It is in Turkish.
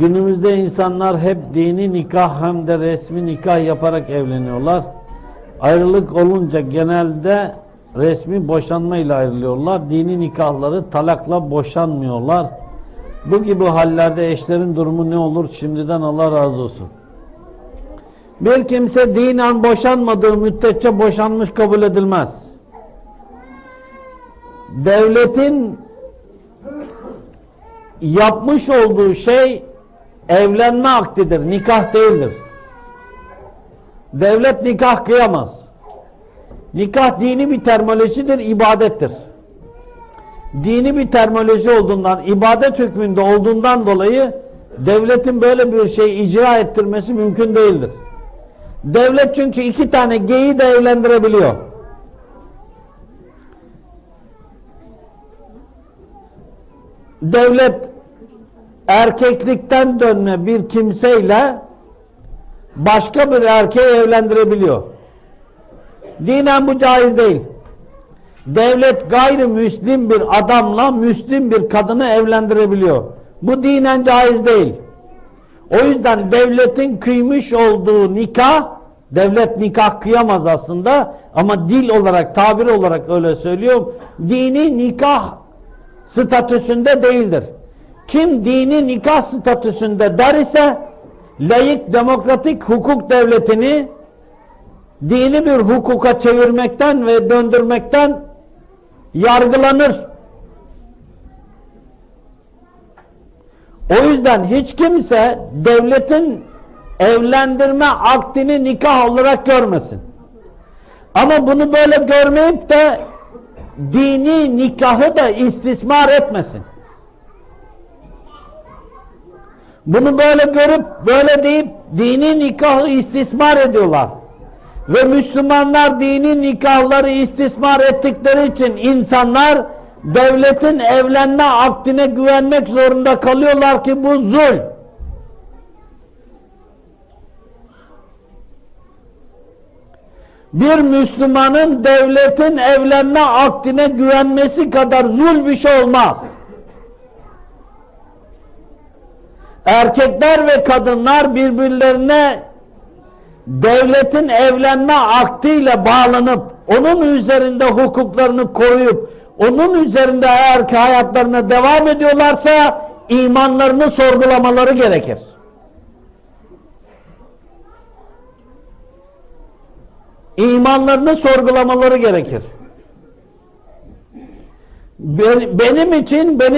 Günümüzde insanlar hep dini nikah hem de resmi nikah yaparak evleniyorlar. Ayrılık olunca genelde resmi boşanmayla ayrılıyorlar. Dini nikahları talakla boşanmıyorlar. Bu gibi hallerde eşlerin durumu ne olur? Şimdiden Allah razı olsun. Bir kimse dinen boşanmadığı müddetçe boşanmış kabul edilmez. Devletin yapmış olduğu şey evlenme akdidir, nikah değildir. Devlet nikah kıyamaz. Nikah dini bir terminolojidir, ibadettir. Dini bir terminoloji olduğundan, ibadet hükmünde olduğundan dolayı devletin böyle bir şey icra ettirmesi mümkün değildir. Devlet çünkü iki tane geyi de evlendirebiliyor. Devlet erkeklikten dönme bir kimseyle başka bir erkeği evlendirebiliyor. Dinen bu caiz değil. Devlet gayrimüslim bir adamla müslim bir kadını evlendirebiliyor. Bu dinen caiz değil. O yüzden devletin kıymış olduğu nikah, devlet nikah kıyamaz aslında ama dil olarak, tabir olarak öyle söylüyorum. Dini nikah statüsünde değildir. Kim dini nikah statüsünde der ise layık demokratik hukuk devletini dini bir hukuka çevirmekten ve döndürmekten yargılanır. O yüzden hiç kimse devletin evlendirme akdini nikah olarak görmesin. Ama bunu böyle görmeyip de dini nikahı da istismar etmesin. Bunu böyle görüp böyle deyip dini nikahı istismar ediyorlar. Ve Müslümanlar dini nikahları istismar ettikleri için insanlar devletin evlenme akdine güvenmek zorunda kalıyorlar ki bu zul. Bir Müslümanın devletin evlenme akdine güvenmesi kadar zul bir şey olmaz. Erkekler ve kadınlar birbirlerine devletin evlenme aktiyle bağlanıp onun üzerinde hukuklarını koruyup onun üzerinde eğer ki hayatlarına devam ediyorlarsa imanlarını sorgulamaları gerekir. İmanlarını sorgulamaları gerekir. Benim için benim